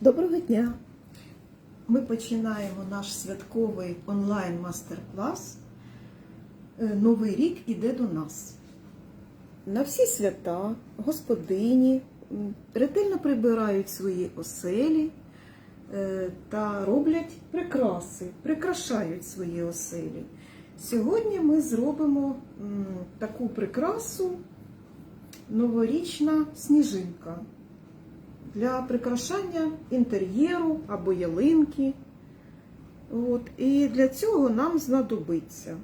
Доброго дня! Ми починаємо наш святковий онлайн мастер-клас. Е, Новий рік іде до нас. На всі свята господині ретельно прибирають свої оселі е, та роблять прикраси, прикрашають свої оселі. Сьогодні ми зробимо таку прикрасу новорічна сніжинка для прикрашання інтер'єру або ялинки. От. І для цього нам знадобиться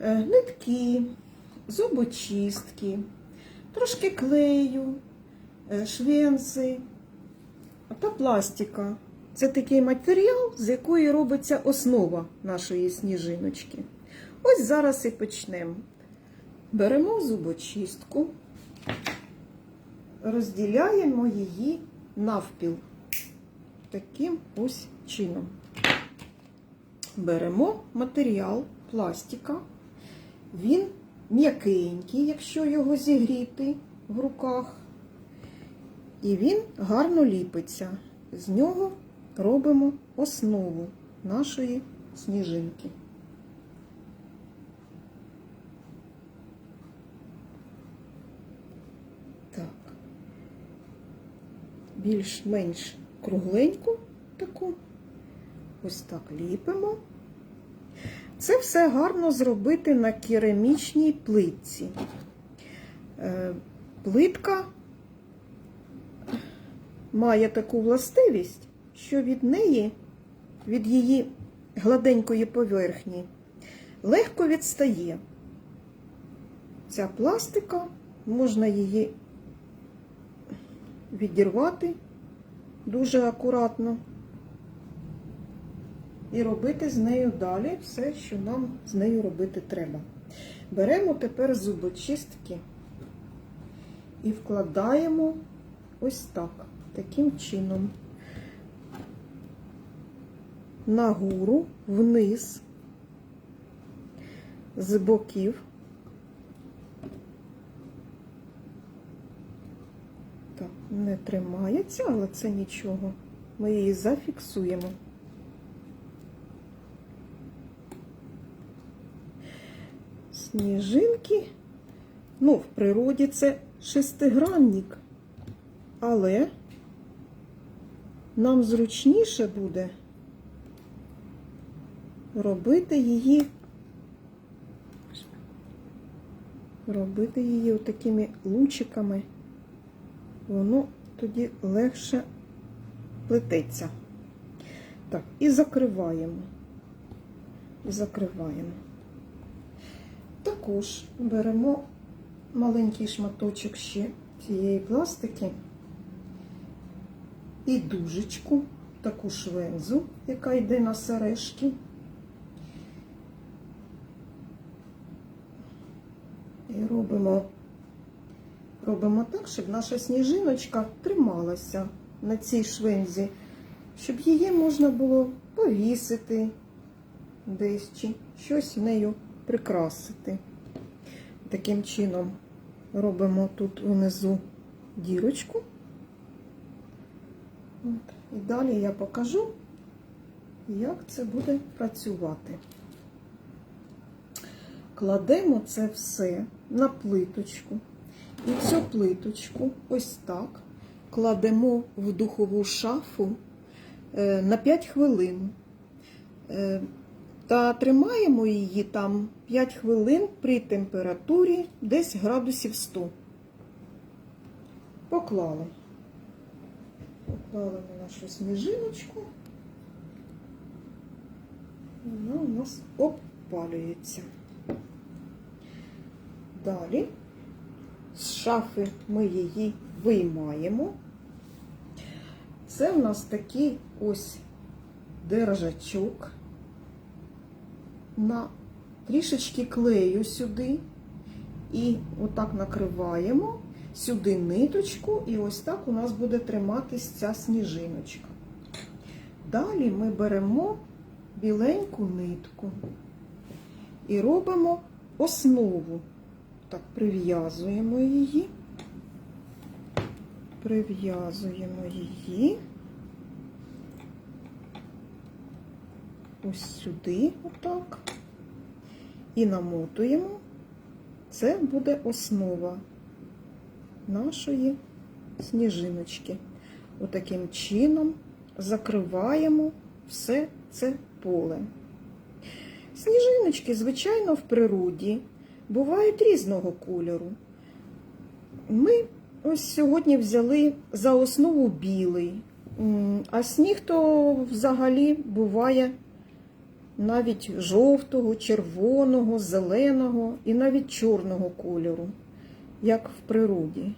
е, нитки, зубочистки, трошки клею, е, швензи та пластика. Це такий матеріал, з якої робиться основа нашої сніжиночки. Ось зараз і почнемо. Беремо зубочистку розділяємо її навпіл. Таким ось чином. Беремо матеріал пластика. Він м'якенький, якщо його зігріти в руках. І він гарно ліпиться. З нього робимо основу нашої сніжинки. Так більш-менш кругленьку таку. Ось так ліпимо. Це все гарно зробити на керамічній плитці. Е, Плитка має таку властивість, що від неї, від її гладенької поверхні, легко відстає. Ця пластика, можна її відірвати дуже акуратно і робити з нею далі все, що нам з нею робити треба. Беремо тепер зубочистки і вкладаємо ось так, таким чином. Нагору, вниз, з боків. Так, не тримається, але це нічого. Ми її зафіксуємо. Сніжинки, ну, в природі це шестигранник, але нам зручніше буде робити її, робити її отакими лучиками воно тоді легше плететься. Так, і закриваємо. І закриваємо. Також беремо маленький шматочок ще цієї пластики і дужечку, таку швензу, яка йде на сережки. І робимо Робимо так, щоб наша сніжиночка трималася на цій швензі, щоб її можна було повісити десь чи щось нею прикрасити. Таким чином робимо тут внизу дірочку. І далі я покажу, як це буде працювати. Кладемо це все на плиточку. Цю плиточку ось так кладемо в духову шафу е, на 5 хвилин. Е, Та тримаємо її там 5 хвилин при температурі десь градусів 100. Поклали. Поклали на нашу сніжиночку. Вона у нас обпалюється. Далі. Шафи ми її виймаємо. Це в нас такий ось держачок. На трішечки клею сюди. І отак накриваємо сюди ниточку, і ось так у нас буде триматись ця сніжиночка. Далі ми беремо біленьку нитку і робимо основу так прив'язуємо її, прив'язуємо її ось сюди, отак, і намотуємо. Це буде основа нашої сніжиночки. Отаким чином закриваємо все це поле. Сніжиночки, звичайно, в природі бувають різного кольору. Ми ось сьогодні взяли за основу білий, а сніг то взагалі буває навіть жовтого, червоного, зеленого і навіть чорного кольору, як в природі.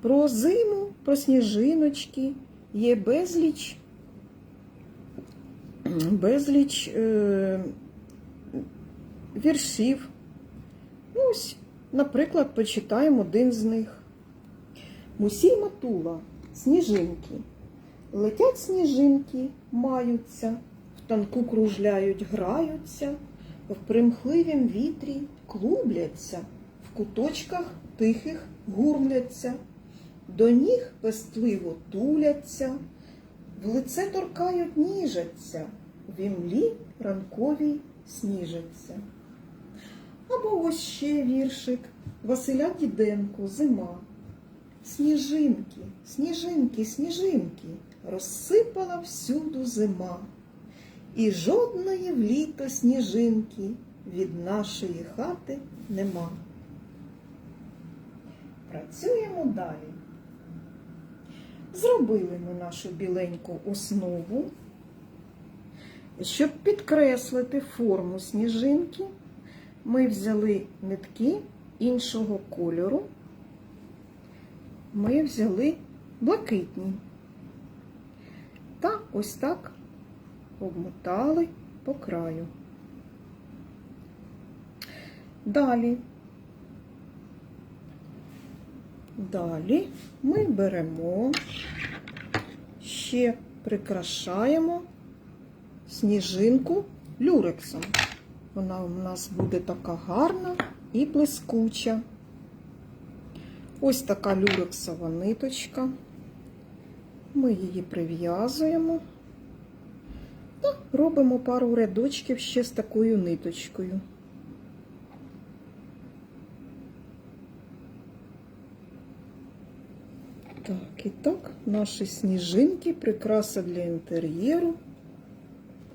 Про зиму, про сніжиночки є безліч, безліч е, віршів. Ну, ось, наприклад, почитаємо один з них. Мусій матула, сніжинки. Летять сніжинки, маються, в танку кружляють, граються, в примхливім вітрі клубляться, в куточках тихих гурляться, до ніг пестливо туляться, в лице торкають, ніжаться, в імлі ранковій сніжаться. Або ось ще віршик Василя Діденко Зима. Сніжинки, сніжинки, сніжинки, розсипала всюду зима, і жодної в літо сніжинки від нашої хати нема. Працюємо далі. Зробили ми нашу біленьку основу. Щоб підкреслити форму сніжинки, ми взяли нитки іншого кольору ми взяли блакитні та ось так обмотали по краю. Далі, далі ми беремо, ще прикрашаємо сніжинку люрексом. Вона у нас буде така гарна і блискуча. Ось така люрексова ниточка. Ми її прив'язуємо та робимо пару рядочків ще з такою ниточкою. Так, і так, наші сніжинки, прикраса для інтер'єру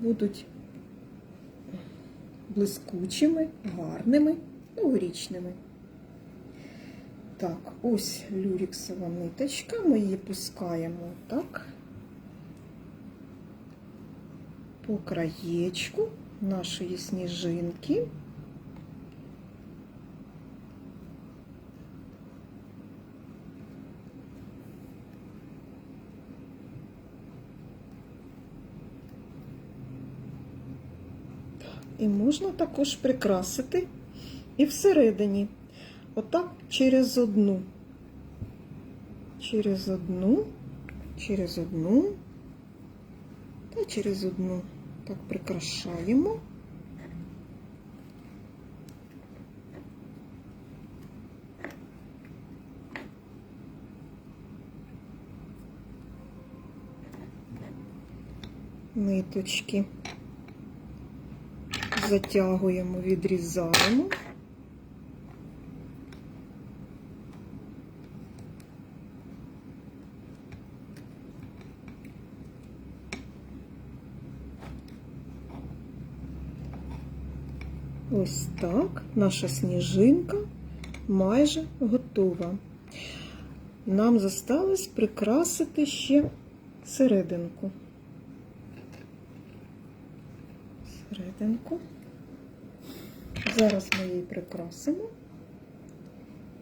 будуть блискучими, гарними, новорічними. Так, ось люріксова ниточка, ми її пускаємо так по краєчку нашої сніжинки. І можна також прикрасити і всередині. Отак через одну, через одну, через одну та через одну. Так прикрашаємо. Ниточки затягуємо, відрізаємо. Ось так наша сніжинка майже готова. Нам зосталось прикрасити ще серединку. Серединку. Зараз ми її прикрасимо,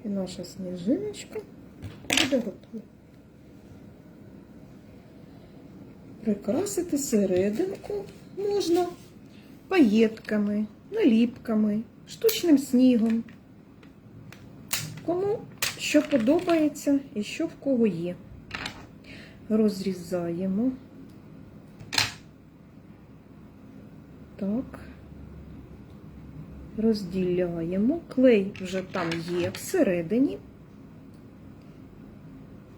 і наша сніжиночка буде готова. Прикрасити серединку можна паєтками, наліпками, штучним снігом. Кому що подобається і що в кого є. Розрізаємо. Так розділяємо. Клей вже там є всередині,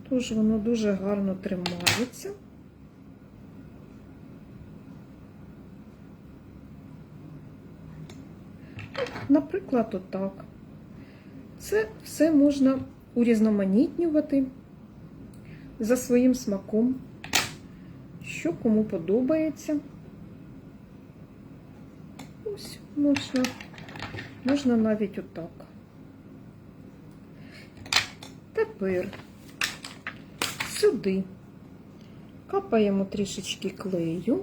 тож воно дуже гарно тримається. Наприклад, отак. Це все можна урізноманітнювати за своїм смаком, що кому подобається. Ось ну, можна можна навіть отак. Тепер сюди капаємо трішечки клею,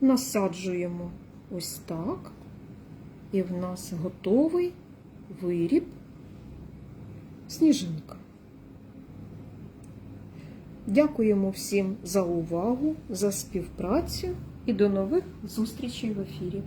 насаджуємо ось так, і в нас готовий виріб сніжинка. Дякуємо всім за увагу, за співпрацю і до нових зустрічей в ефірі.